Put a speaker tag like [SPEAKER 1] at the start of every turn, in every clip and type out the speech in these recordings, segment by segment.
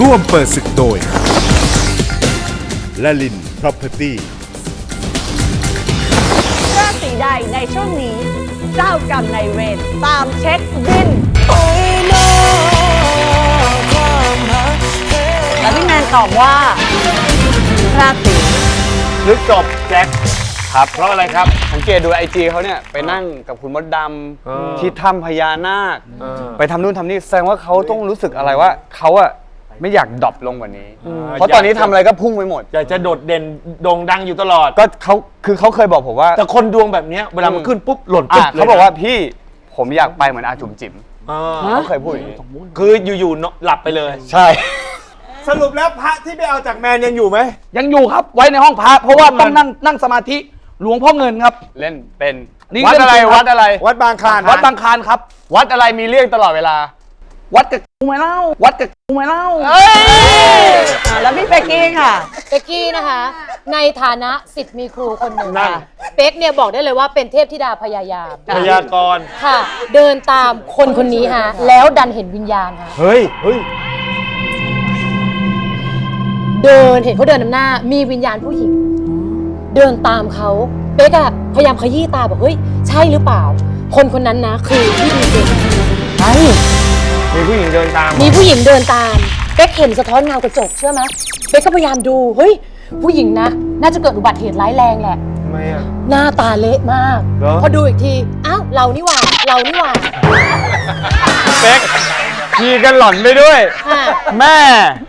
[SPEAKER 1] ร่วมเปิดศึกโดยละลิน Property
[SPEAKER 2] ราศีใดในช่วงนี้ เจ้ากรรมนายเวรตามเช็คบินแล้วพี่แมนตอบว่าราศี
[SPEAKER 3] นึกจบแจ็คครับเพราะอะไรครับสังเกตดูไอจีเขาเนี่ยไปนั่งกับคุณมดด
[SPEAKER 4] อำ
[SPEAKER 3] ที่ถ้ำพญานาค ไปทำนู่นทำนี่แสดงว่าเขาต้องรู้สึกอะไรว่าเขาอะ ไม่อยากดรอปลงกว่านี้ เพราะตอนนี้ทำอะไรก็พุ่งไปหมด
[SPEAKER 4] อยากจะโดดเด่นโด่งดังอยู่ตลอด
[SPEAKER 3] ก็เขาคือเขาเคยบอกผมว่า
[SPEAKER 4] แต่คนดวงแบบเนี้ยเวลามันขึ้นปุ๊บหล่นปุ๊
[SPEAKER 3] อะ
[SPEAKER 4] บลย
[SPEAKER 3] เขาบอกว่าพี่ผมอยากไปเหมือนอาจุ๋มจิ๋ม
[SPEAKER 4] อ่า
[SPEAKER 3] เขาเคยพูดอย่างนี้
[SPEAKER 4] คืออยู่ๆเนอะหลับไปเลย
[SPEAKER 3] ใช่
[SPEAKER 5] สรุปแล้วพระที่ไปเอาจากแมนยังอยู่ไหม
[SPEAKER 6] ยังอยู่ครับไว้ในห้องพระเพราะว่าต้องนั่งนั่งสมาธิหลวงพ่อเงินครับ
[SPEAKER 3] เล่นเป็น
[SPEAKER 6] นี่
[SPEAKER 3] วัดอะไร
[SPEAKER 6] เล่นเป็นครับ
[SPEAKER 3] วัดอะไร
[SPEAKER 5] วัดบางคลาน
[SPEAKER 6] วัดบางคลานครับ
[SPEAKER 3] วัดอะไรมีเรื่องตลอดเวลา
[SPEAKER 6] วัดกับกูไหมเล่า วัดกับกูไหมเล่า
[SPEAKER 2] อ่าแล้วพี่เป๊กกี้ค่ะ
[SPEAKER 7] เป๊กกี้นะคะ ในฐานะสิทธิ์มีครูคนหนึ่งค่ะเป๊กเนี่ยบอกได้เลยว่าเป็นเทพธิดาพยายาม
[SPEAKER 4] พยากรณ์
[SPEAKER 7] ค่ะ เดินตามคนคนนี้ฮะ แล้วดันเห็นวิญญาณค่ะ
[SPEAKER 4] เฮ้ยเฮ้ย
[SPEAKER 7] เดินเห็นเขาเดินนำหน้า มีวิญญาณผู้หญิง เดินตามเขาเป๊กอะพยายามขยี้ตาบอกเฮ้ยใช่หรือเปล่า คนคนนั้นนะคือพี่ดีเจ
[SPEAKER 3] มีผู้หญิงเดินตาม
[SPEAKER 7] มีผู้หญิงเดินตามเป๊กเห็นสะท้อนเงากระจกเชื่อไหมเป๊กก็พยายามดูเฮ้ยผู้หญิงนะ น่าจะเกิดอุบัติเหตุร้ายแรงแหละ
[SPEAKER 4] ทำไมอะ
[SPEAKER 7] หน้าตาเละมาก
[SPEAKER 4] เหรอ
[SPEAKER 7] พอดูอีกที อ้าว เรานี่หว่า เรานี่หว่า
[SPEAKER 3] เป๊ก พีกันหล่อนไปด้วย
[SPEAKER 7] ค่ะ
[SPEAKER 3] แม่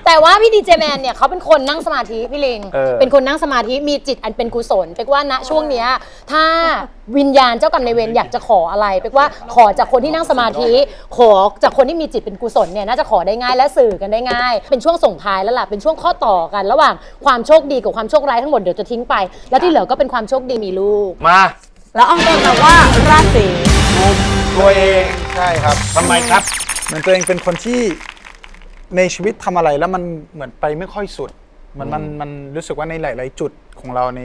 [SPEAKER 7] แต่ว่าพี่ดีเจแมนเนี่ยเขาเป็นคนนั่งสมาธิพี่ลิง
[SPEAKER 3] เออ
[SPEAKER 7] เป็นคนนั่งสมาธิมีจิตอันเป็นกุศลเป็กว่าณช่วงเนี้ยถ้าวิญญาณเจ้ากรรมนายเวรอยากจะขออะไรเป็กว่าขอจากคนที่นั่งสมาธิ ขอจากคนที่มีจิตเป็นกุศลเนี่ยน่าจะขอได้ง่ายและสื่อกันได้ง่าย เป็นช่วงส่งท้ายแล้วล่ะเป็นช่วงข้อต่อกัน ระหว่างความโชคดีกับความโชคร้ายทั้งหมดเดี๋ยวจะทิ้งไป แล้วที่เหลือก็เป็นความโชคดีมีลูก
[SPEAKER 4] มา
[SPEAKER 2] แล้วอองตวนตอบว่าราศี
[SPEAKER 4] ตัวเอง
[SPEAKER 5] ใช่ครับ
[SPEAKER 4] ทำไมครับ
[SPEAKER 5] เหมือนตัวเองเป็นคนที่ในชีวิตทำอะไรแล้วมันเหมือนไปไม่ค่อยสุด มันมันมันรู้สึกว่าในหลาย ๆ จุดของเราใน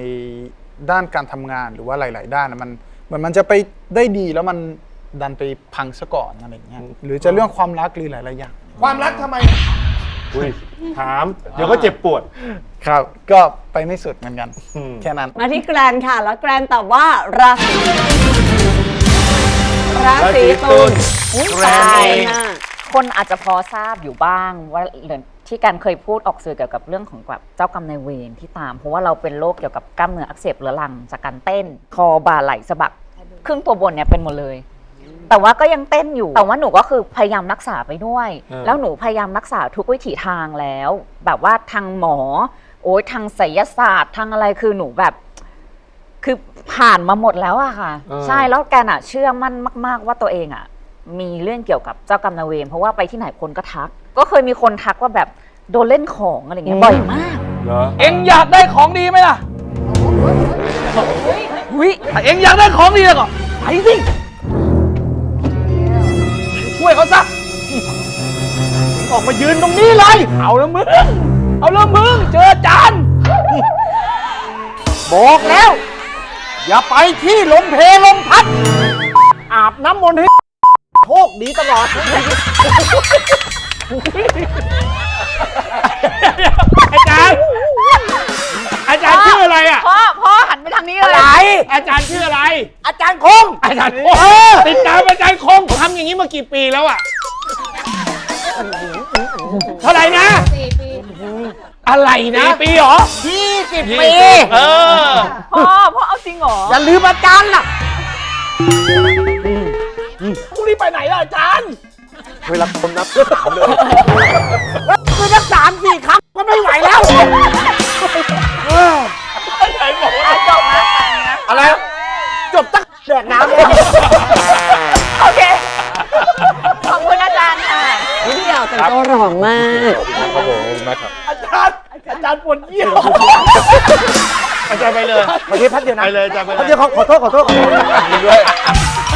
[SPEAKER 5] ด้านการทำงานหรือว่าหลาย ๆ ด้านนะมันเหมือนมันจะไปได้ดีแล้วมันดันไปพังซะก่อนอะไรอย่างเงี้ยหรือจะเรื่องความรักหรือหลาย ๆ อย่าง
[SPEAKER 4] ความรักทำไมอุ้ยถาม เดี๋ยวก็เจ็บปวด
[SPEAKER 5] ครับ ก็ไปไม่สุดเหมือนกัน
[SPEAKER 4] อืม
[SPEAKER 5] แค่นั้น
[SPEAKER 2] มาที่แกรนค่ะ แล้วแกรนตอบว่าราศีราศีตุลอุ๊ย
[SPEAKER 4] แกรน
[SPEAKER 2] ตาย
[SPEAKER 4] เอง
[SPEAKER 2] น่ะ
[SPEAKER 8] คนอาจจะพอทราบอยู่บ้างว่าเรื่องที่การเคยพูดออกสื่อเกี่ยวกับเรื่องของแบบเจ้ากรรมนายเวรที่ตาม เพราะว่าเราเป็นโรคเกี่ยวกับกล้ามเนื้ออักเสบเรื้อรังจากการเต้น คอบ่าไหล่สะบักครึ่งตัวบนเนี่ยเป็นหมดเลย แต่ว่าก็ยังเต้นอยู่ แต่ว่าหนูก็คือพยายามรักษาไปด้วย
[SPEAKER 4] เออ
[SPEAKER 8] แล้วหนูพยายามรักษาทุกวิถีทางแล้ว แบบว่าทางหมอ โอ้ยทางไสยศาสตร์ทางอะไรคือหนูแบบ คือผ่านมาหมดแล้วอะค่ะ ใช่แล้วแกน่ะเชื่อมั่นมาก ๆ ว่าตัวเองอะ มีเรื่องเกี่ยวกับเจ้ากรรมนายเวรเพราะว่าไปที่ไหนคนก็ทัก ก็เคยมีคนทักว่าแบบโดนเล่นของอะไรเงี้ยบ่อยมาก
[SPEAKER 4] เหรอ
[SPEAKER 6] เอ็งอยากได้ของดีไหมล่ะ
[SPEAKER 8] อุ้ย
[SPEAKER 6] ถ้าเอ็งอยากได้ของดีแล้วก็ไปสิช่วยเขาซะออกมายืนตรงนี้เลยเอาละมึงเอาละมึงเจออาจานบอกแล้ว อย่าไปที่ลมเพลมพัด อาบน้ำมนต์ให้ โชคดีตลอด
[SPEAKER 4] อาจารย์ อาจารย์ชื่ออะไรอะ
[SPEAKER 8] พ่อพ่อหันไปทางนี้เลย
[SPEAKER 6] อะไร
[SPEAKER 4] อาจารย์ชื่ออะไร
[SPEAKER 6] อาจารย์คง
[SPEAKER 4] อาจารย์คงติดตามอาจารย์คงทำอย่างนี้มากี่ปีแล้วอะ เท่าไหร่นะ
[SPEAKER 7] สี่ปี
[SPEAKER 4] อะไรนะปีเหรอ
[SPEAKER 6] ยี่สิบ
[SPEAKER 4] ยี่
[SPEAKER 6] ปี
[SPEAKER 4] สิบเออ
[SPEAKER 8] พ่อพ่อเอาจริงเหรอ
[SPEAKER 6] อย่าลืมอาจารย์ล่ะพรุ่งนี้ ไปไหนล่ะอาจารย์
[SPEAKER 5] เวลาคนนับก็ถามเลย
[SPEAKER 6] คือสักสามสี่คำก็ไม่ไหวแล้ว
[SPEAKER 5] อะไร
[SPEAKER 6] จบตั้งแดกน้ำเลย
[SPEAKER 8] โอเค ขอบคุณอาจารย์ค่ะ
[SPEAKER 2] วิทยาแต่งตัวหล่อมาก
[SPEAKER 5] ครับผมนะครับ
[SPEAKER 6] อาจารย์ อาจารย์ปวดเยี่ยว
[SPEAKER 4] อาจารย์ไปเลย
[SPEAKER 6] วันนี้พัดเดียวนะ
[SPEAKER 4] ไปเลยอาจารย์ไป
[SPEAKER 6] พัด
[SPEAKER 4] เล
[SPEAKER 6] เดียวยขอขอโทษขอโทษขอโทษ
[SPEAKER 5] ด้วย
[SPEAKER 2] อันนี้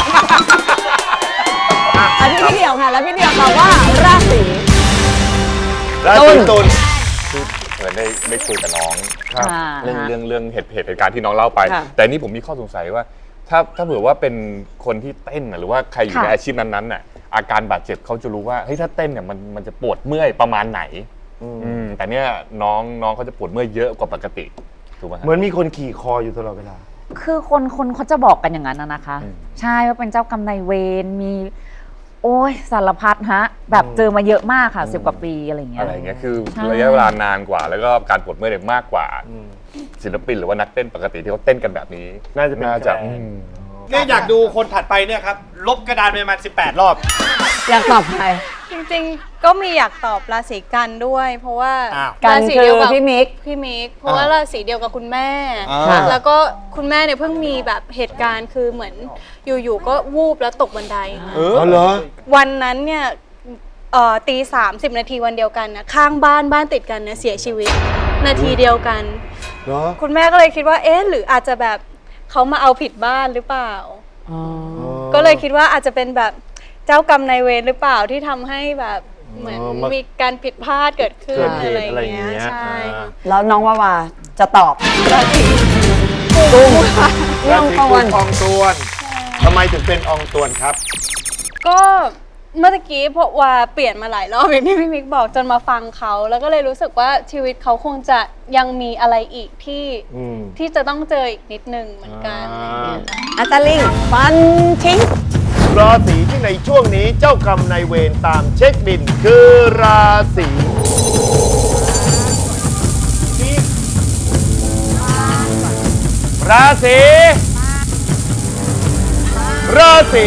[SPEAKER 2] พี่เดียวค่ะ แล้วพี่เดียวตอบว่าราศี
[SPEAKER 9] ราศีตุล
[SPEAKER 8] ตุล
[SPEAKER 9] เหมือนได้ได้คุยกับน้อง
[SPEAKER 8] ครับ
[SPEAKER 9] เรื่องเรื่องเรื่องเหตุเหตุการณ์ที่น้องเล่าไป
[SPEAKER 2] ค่ะ
[SPEAKER 9] แต่นี่ผมมีข้อสงสัยว่า ถ้าถ้าเผื่อว่าเป็นคนที่เต้นน่ะหรือว่าใครอยู่
[SPEAKER 8] ค่ะ
[SPEAKER 9] ในอาชีพนั้นๆน่ะอาการบาดเจ็บเขาจะรู้ว่าเฮ้ยถ้าเต้นเนี่ยมันมันจะปวดเมื่อยประมาณไหนอืมแต่เนี่ยน้องน้องเขาจะปวดเมื่อยเยอะกว่าปกติถูกไหมฮะ
[SPEAKER 6] เหมือนมีคนขี่คออยู่ตลอดเวลา
[SPEAKER 8] คือคนคนเขาจะบอกกันอย่างนั้นนะนะคะ
[SPEAKER 9] อืม
[SPEAKER 8] ใช่ว่าเป็นเจ้ากรรมนายเวรมี โอ้ยสารพัดฮะ แบบเจอมาเยอะมากค่ะสิบกว่าปีอะไรอย่างเงี้ย
[SPEAKER 9] อะไรเงี้ยคือ
[SPEAKER 8] ใช่
[SPEAKER 9] ระยะเวลานานกว่า แล้วก็การปวดเมื่อยเนี่ยมากกว่า ศิลปินหรือว่านักเต้นปกติที่เขาเต้นกันแบบนี้
[SPEAKER 6] น่าจะเป็น
[SPEAKER 9] น่าจะ
[SPEAKER 6] แกรน
[SPEAKER 9] อืม
[SPEAKER 10] เนี่ยอยากดูคนถัดไปเนี่ยครับ ลบกระดานไปประมาณ18 รอบ
[SPEAKER 7] อยากตอบใคร
[SPEAKER 11] จริงๆ ก็มีอยากตอบราศีกันด้วย เพราะว่า
[SPEAKER 10] อ้าว
[SPEAKER 7] กัน
[SPEAKER 11] ราศี
[SPEAKER 7] คื
[SPEAKER 11] เดี
[SPEAKER 7] อ
[SPEAKER 11] ยวกับ
[SPEAKER 7] พี่มิก
[SPEAKER 11] พี่มิก เพราะว่าราศีเดียวกับคุณแม่
[SPEAKER 10] อ่า
[SPEAKER 11] แล้วก็คุณแม่เนี่ยเพิ่งมีแบบเหตุการณ์คือเหมือนอยู่ๆก็วูบแล้วตกบันได
[SPEAKER 6] เออเหรอ
[SPEAKER 11] วันนั้นเนี่ยเอ่อตีสามสิบนาทีวันเดียวกันนะข้างบ้านบ้านติดกันนะเสียชีวิต นาทีเดียวกัน
[SPEAKER 6] เหรอ
[SPEAKER 11] คุณแม่ก็เลยคิดว่าเอ๊ะหรืออาจจะแบบ เขามาเอาผิดบ้านหรือเปล่าก็เลยคิดว่าอาจจะเป็นแบบเจ้ากรรมนายเวรหรือเปล่าที่ทำให้แบบเหมือน
[SPEAKER 6] อ๋อมามี
[SPEAKER 11] มีการผิดพลาดเกิดขึ้น
[SPEAKER 6] เกิดเหตุ
[SPEAKER 11] อะไร
[SPEAKER 6] อะไรอ
[SPEAKER 11] อย่าง
[SPEAKER 6] ย่าง
[SPEAKER 11] เงี้ย
[SPEAKER 6] เงี้ย
[SPEAKER 11] ใช่
[SPEAKER 6] อ่า
[SPEAKER 7] แล้วน้องวาวาจะตอบ
[SPEAKER 11] ราศี
[SPEAKER 6] ราศีกุมอองตวนทำไมถึงเป็นอองตวนครับ
[SPEAKER 11] ก็ เมื่อตะกี้เพราะว่าเปลี่ยนมาหลายรอบอย่างที่พี่มิกบอกจนมาฟังเขา แล้วก็เลยรู้สึกว่าชีวิตเขาคงจะยังมีอะไรอีกที่
[SPEAKER 6] อืม
[SPEAKER 11] ที่จะต้องเจออีกนิดนึงเหมือนกันอะไรอย่างเงี้ย
[SPEAKER 7] อัตาลิงฟันทิ้ง
[SPEAKER 6] ราศีที่ในช่วงนี้เจ้ากรรมนายเวรตามเช็คบินคือราศีราศีราศี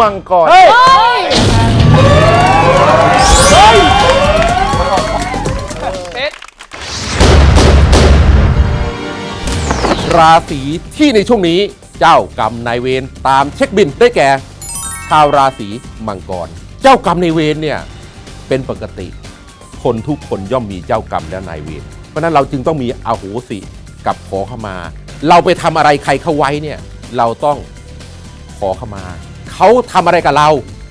[SPEAKER 6] มังกร
[SPEAKER 12] ราศีที่ในช่วงนี้เจ้ากรรมนายเวรตามเช็คบินได้แก่ ชาวราศีมังกร เจ้ากรรมนายเวรเนี่ยเป็นปกติ คนทุกคนย่อมมีเจ้ากรรมและนายเวรเพราะฉะนั้นเราจึงต้องมีอโหสิกับขอขมา เราไปทำอะไรใครเข้าไว้เนี่ยเราต้องขอขมา เขาทำอะไรกับเรา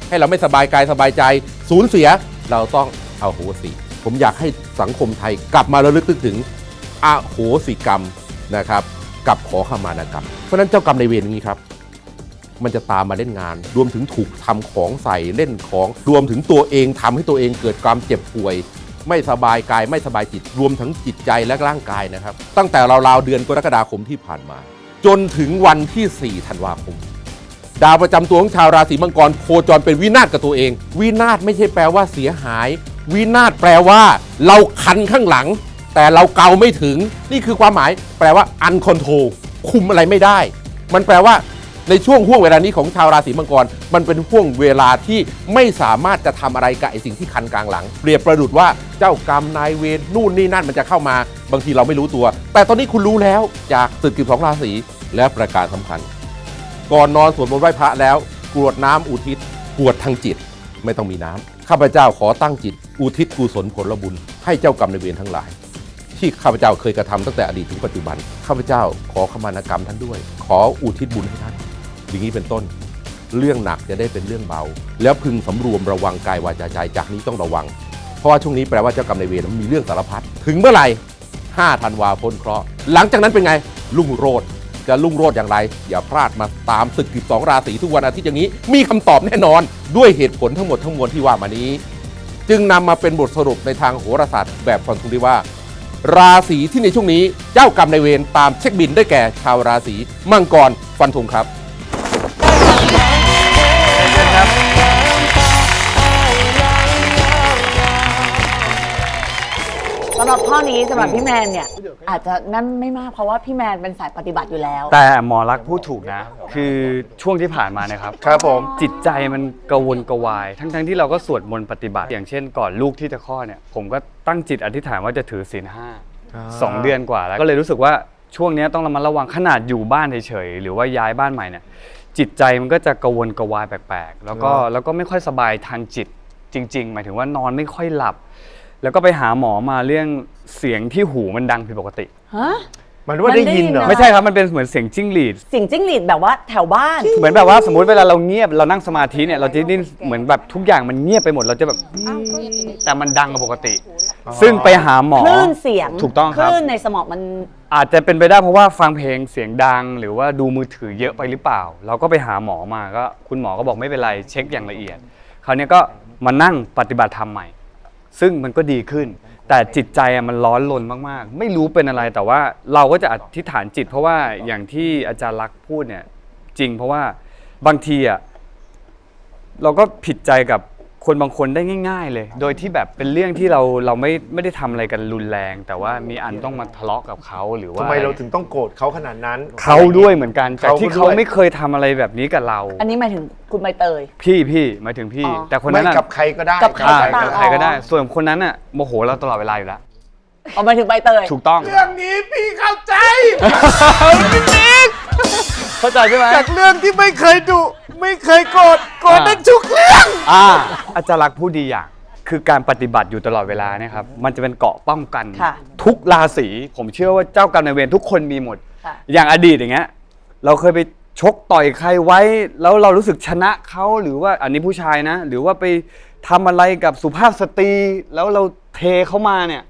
[SPEAKER 12] ให้เราไม่สบายกายสบายใจ สูญเสียเราต้องเอาโหสิ ผมอยากให้สังคมไทยกลับมาระลึกถึงอโหสิกรรมนะครับ กับขอขมานกรรม เพราะฉะนั้นเจ้ากรรมในเวรอย่างนี้ครับ มันจะตามมาเล่นงาน รวมถึงถูกทำของใส่เล่นของรวมถึงตัวเองทำให้ตัวเองเกิดความเจ็บป่วย ไม่สบายกายไม่สบายจิต รวมทั้งจิตใจและร่างกายนะครับ ตั้งแต่ราวๆเดือนกรกฎาคมที่ผ่านมา จนถึงวันที่ 4 ธันวาคม ดาวประจำตัวของชาวราศีมังกรโคจรเป็นวินาศกับตัวเอง วินาศไม่ใช่แปลว่าเสียหาย วินาศแปลว่า เราคันข้างหลัง แต่เราเกาไม่ถึง นี่คือความหมาย แปลว่าอันคอนโทรคุมอะไรไม่ได้ มันแปลว่า ในช่วงห่วงเวลานี้ของชาวราศีมังกร มันเป็นห่วงเวลาที่ไม่สามารถจะทำอะไรกับไอสิ่งที่คันกลางหลัง เปรียบประดุดว่าเจ้ากรรมนายเวรนู่นนี่นั่นมันจะเข้ามา บางทีเราไม่รู้ตัว แต่ตอนนี้คุณรู้แล้วจากตึกกิบสองราศีและประการสำคัญ ก่อนนอนสวดมนต์ไหว้พระแล้วกรวดน้ำอุทิศกรวดทางจิตไม่ต้องมีน้ำข้าพเจ้าขอตั้งจิต อุทิศกุศลผลบุญ ให้เจ้ากรรมในเวรทั้งหลาย ที่ข้าพเจ้าเคยกระทำตั้งแต่อดีตถึงปัจจุบันข้าพเจ้าขอขมานกรรมท่านด้วย ขออุทิศบุญให้ท่าน อย่างนี้เป็นต้น เรื่องหนักจะได้เป็นเรื่องเบา แล้วพึงสำรวมระวังกายวาจาใจจากนี้ต้องระวัง เพราะว่าช่วงนี้แปลว่าเจ้ากรรมในเวรมันมีเรื่องสารพัดถึงเมื่อไหร่5ธันวาพ้นเคราะห์หลังจากนั้นเป็นไงลุ่งโรด จะลุ่งโรดอย่างไร อย่าพลาดมาตามศึกกิบสองราศีทุกวันอาทิตย์อย่างนี้ มีคำตอบแน่นอนด้วยเหตุผลทั้งหมดทั้งมวลที่ว่ามานี้ จึงนำมาเป็นบทสรุปในทางโหราศาสตร์แบบฟันธงที่ว่า ราศีที่ในช่วงนี้เจ้ากรรมในเวรตามเช็คบินได้แก่ชาวราศีมังกรฟันธงครับ
[SPEAKER 7] สำหรับข้อนี้สำหรับพี่แมนเนี่ยอาจจะนั่นไม่มากเพราะว่าพี่แมนเป็นสายปฏิบัติอยู่แล้ว
[SPEAKER 3] แต่หมอรักษณ์พูดถูกนะ คือช่วงที่ผ่านมานะครับ
[SPEAKER 6] ครับผม
[SPEAKER 3] จิตใจมันกระวนกระวาย ทั้งๆที่เราก็สวดมนต์ปฏิบัติ อย่างเช่นก่อนลูกที่จะคลอดเนี่ย ผมก็ตั้งจิตอธิษฐานว่าจะถือศีลห้าสองเดือนกว่าแล้ว ก็เลยรู้สึกว่าช่วงเนี้ยต้องระมัดระวังขนาดอยู่บ้านเฉยๆหรือว่าย้ายบ้านใหม่เนี่ยจิตใจมันก็จะกระวนกระวายแปลกๆ แล้วก็แล้วก็ไม่ค่อยสบายทางจิตจริง ๆ หมายถึงว่านอนไม่ค่อยหลับ แล้วก็ไปหาหมอมาเรื่องเสียงที่หูมันดังผิดปกติ
[SPEAKER 7] ฮะ
[SPEAKER 6] มันว่าได้ยินเหรอ
[SPEAKER 3] ไม่ใช่ครับมันเป็นเหมือนเสียงจิ้งหรีด
[SPEAKER 7] เสิ่งจิ้งหรีดแบบว่าแถวบ้าน
[SPEAKER 3] เหมือนแบบว่าสมมติเวลาเราเงียบเรานั่งสมาธิเนี่ยเราจะได้ยินเหมือนแบบทุกอย่างมันเงียบไปหมดเราจะแบบแต่มันดังกว่าปกติ ซึ่งไปหาหมอ
[SPEAKER 7] คลื่นเสียง
[SPEAKER 3] ถูกต้อง
[SPEAKER 7] ค
[SPEAKER 3] ครับ
[SPEAKER 7] ลื่นในสมองมัน
[SPEAKER 3] อาจจะเป็นไปได้เพราะว่าฟังเพลงเสียงดัง หรือว่าดูมือถือเยอะไปหรือเปล่า เราก็ไปหาหมอมาก็คุณหมอก็บอกไม่เป็นไรเช็คอย่างละเอียด คราวนี้ก็มานั่งปฏิบัติธรรมใหม่ ซึ่งมันก็ดีขึ้น แต่จิตใจอะมันร้อนรนมากๆ ไม่รู้เป็นอะไรแต่ว่าเราก็จะอธิษฐานจิต เพราะว่าอย่างที่อาจารย์ลักษณ์พูดเนี่ยจริงเพราะว่าบางทีอะเราก็ผิดใจกับ คนบางคนได้ง่าย ๆ เลย โดยที่แบบเป็นเรื่องที่เราเราไม่ไม่ได้ทำอะไรกันรุนแรง แต่ว่ามีอันต้องมาทะเลาะกับเขาหรือว่า
[SPEAKER 4] ทำไมเราถึงต้องโกรธเขาขนาดนั้น
[SPEAKER 3] เขาด้วยเหมือนกันแต่
[SPEAKER 4] เขา
[SPEAKER 3] ที่
[SPEAKER 4] ด้วย
[SPEAKER 3] เขาไม่เคยทำอะไรแบบนี้กับเรา
[SPEAKER 2] อันนี้หมายถึงคุณใบเตย
[SPEAKER 3] พี่พี่หมายถึงพี่
[SPEAKER 2] อ๋อ
[SPEAKER 3] แต่คนนั้น
[SPEAKER 4] ไม่
[SPEAKER 3] อะ
[SPEAKER 4] กับใครก็ได้
[SPEAKER 2] กับใคร
[SPEAKER 3] อ่า
[SPEAKER 2] ก็ตาม
[SPEAKER 3] กับใครก็ได้ ส่วนคนนั้นอะโมโหเราตลอดเวลาอยู่แล้ว
[SPEAKER 2] เอาหมายถึงใบเตย
[SPEAKER 3] ถูกต้อง
[SPEAKER 4] เรื่องนี้พี่เข้าใจ
[SPEAKER 3] เข้าใจใช่ไหม
[SPEAKER 4] จากเรื่องที่ไม่เคยดุ ไม่เคยโกรธโกรธได้ทุกเรื่อง
[SPEAKER 3] อ่าอาจารย์ลักษณ์พูดดีอย่างคือการปฏิบัติอยู่ตลอดเวลาเนี่ยครับ มันจะเป็นเกราะป้องกัน
[SPEAKER 2] ค่ะ
[SPEAKER 3] ทุกราศีผมเชื่อว่าเจ้ากรรมนายเวรทุกคนมีหมด
[SPEAKER 2] ค่ะ
[SPEAKER 3] อย่างอดีตอย่างเงี้ย เราเคยไปชกต่อยใครไว้ แล้วเรารู้สึกชนะเขาหรือว่าอันนี้ผู้ชายนะ หรือว่าไปทำอะไรกับสุภาพสตรี แล้วเราเทเขามาเนี่ย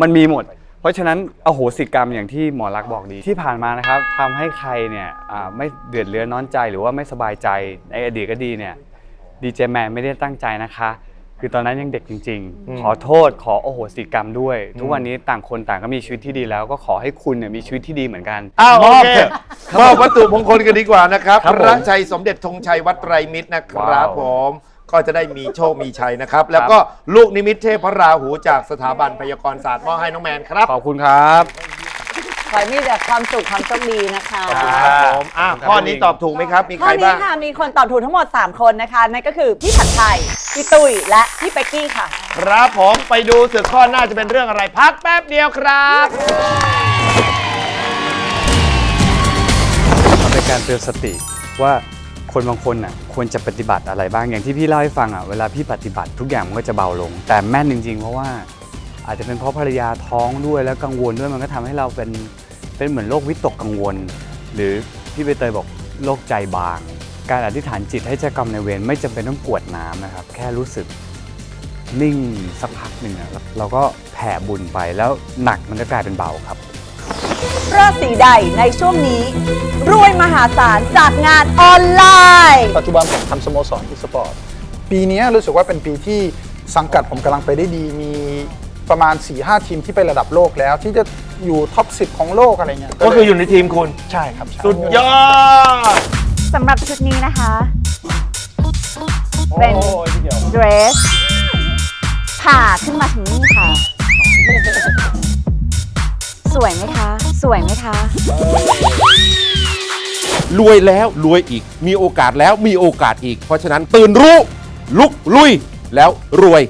[SPEAKER 3] มันมีหมด เพราะฉะนั้นอโหสิกรรมอย่างที่หมอรักษณ์บอกดีที่ผ่านมานะครับทำให้ใครเนี่ยอ่าไม่เดือดเรือนน้อนใจหรือว่าไม่สบายใจในอดีตก็ดีเนี่ยดีเจแมนไม่ได้ตั้งใจนะคะ คือตอนนั้นยังเด็กจริงๆขอโทษขอโอโหสิกรรมด้วย ทุกวันนี้ต่างคนต่างก็มีชีวิตที่ดีแล้ว ก็ขอให้คุณเนี่ยมีชีวิตที่ดีเหมือนกัน
[SPEAKER 4] อ้าว
[SPEAKER 3] ม
[SPEAKER 4] โอ
[SPEAKER 3] อบ
[SPEAKER 4] เค
[SPEAKER 3] เถอะ
[SPEAKER 4] มอบวัตถุมงคลกันดีกว่านะครับ
[SPEAKER 3] ครับผม
[SPEAKER 4] พระชัยสมเด็จธงชัยวัดไตรมิตรนะครับ
[SPEAKER 3] ว้าว
[SPEAKER 4] ผม ก็จะได้มีโชคมีชัยนะครับ แล้วก็ลูกนิมิตเทพพระราหูจากสถาบันพยากรศาสตร์มอบให้น้องแมนครับ
[SPEAKER 3] ขอบคุณครับ
[SPEAKER 2] ขอให้มีแต่ความสุขความโชคดีนะคะ
[SPEAKER 4] ครับผมอะข้อนี้ตอบถูกไหมครับ มี
[SPEAKER 2] ข้
[SPEAKER 4] ใค
[SPEAKER 2] อ
[SPEAKER 4] ร
[SPEAKER 2] นี้
[SPEAKER 4] บ้าง
[SPEAKER 2] ค่ะมีคนตอบถูกทั้งหมด 3 คนนะคะ นั่นก็คือพี่ผัดไทยพี่ตุ้ยและพี่เป๊กกี้ค่ะ
[SPEAKER 4] ครับผมไปดูสึกข้อหน้าจะเป็นเรื่องอะไรพักแป๊บเดียวครับ
[SPEAKER 3] มันเป็นการเตือนสติว่า คนบางคนน่ะควรจะปฏิบัติอะไรบ้างอย่างที่พี่เล่าให้ฟังอะเวลาพี่ปฏิบัติทุกอย่างมันก็จะเบาลง แต่แม่นจริง ๆ เพราะว่าอาจจะเป็นเพราะภรรยาท้องด้วยแล้วกังวลด้วยมันก็ทำให้เราเป็นเป็นเหมือนโรควิตกกังวล หรือพี่ใบเตยบอกโรคใจบาง การอธิษฐานจิตให้เจ้ากรรมในเวรไม่จำเป็นต้องกวดน้ำนะครับ แค่รู้สึกนิ่งสักพักหนึ่งแล้วเราก็แผ่บุญไปแล้วหนักมันก็กลายเป็นเบาครับ
[SPEAKER 2] ราศีใดในช่วงนี้ รวยมหาศาลจากงานออนไลน์
[SPEAKER 5] ปัจจุบันผมทำสโมสรอีสปอร์ต ปีนี้รู้สึกว่าเป็นปีที่สังกัดผมกำลังไปได้ดี มีประมาณ 4-5 ทีมที่ไประดับโลกแล้ว ที่จะอยู่ท็อป 10 ของโลกอะไรเงี้ย
[SPEAKER 4] ก็คืออยู่ในทีมคุณ
[SPEAKER 5] ใช่ครับใช่
[SPEAKER 4] สุดยอด
[SPEAKER 8] สำหรับชุดนี้นะคะ เป็นเดรสผ่าขึ้นมาถึงนี่ค่ะ สวยไหมคะ สวยไหมคะ
[SPEAKER 12] รวยแล้วรวยอีก มีโอกาสแล้วมีโอกาสอีก เพราะฉะนั้นตื่นรู้ ลุกลุย แล้วรวย